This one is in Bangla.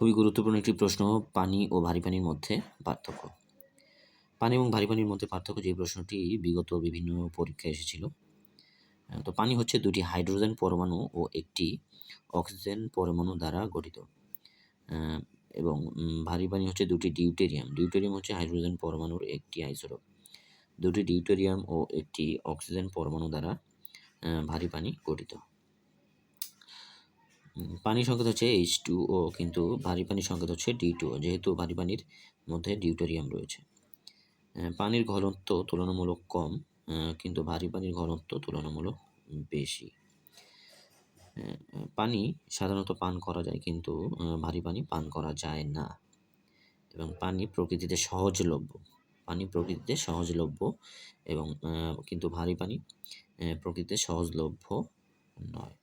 খুবই গুরুত্বপূর্ণ একটি প্রশ্ন, পানি ও ভারী পানির মধ্যে পার্থক্য। পানি এবং ভারী পানির মধ্যে পার্থক্য যে প্রশ্নটি বিগত বিভিন্ন পরীক্ষায় এসেছিল তো পানি হচ্ছে দুটি হাইড্রোজেন পরমাণু ও একটি অক্সিজেন পরমাণু দ্বারা গঠিত এবং ভারী পানি হচ্ছে দুটি ডিউটেরিয়াম। ডিউটেরিয়াম হচ্ছে হাইড্রোজেন পরমাণুর একটি আইসোটোপ। দুটি ডিউটেরিয়াম ও একটি অক্সিজেন পরমাণু দ্বারা ভারী পানি গঠিত। পানির সংকেত হচ্ছে এইচ টু ও কিন্তু ভারী পানির সংকেত হচ্ছে ডি টু ও যেহেতু ভারী পানির মধ্যে ডিউটেরিয়াম রয়েছে। পানির ঘনত্ব তুলনামূলক কম কিন্তু ভারী পানির ঘনত্ব তুলনামূলক বেশি। পানি সাধারণত পান করা যায়, কিন্তু ভারী পানি পান করা যায় না। এবং পানি প্রকৃতিতে সহজলভ্য, পানি প্রকৃতিতে সহজলভ্য এবং কিন্তু ভারী পানি প্রকৃতিতে সহজলভ্য নয়।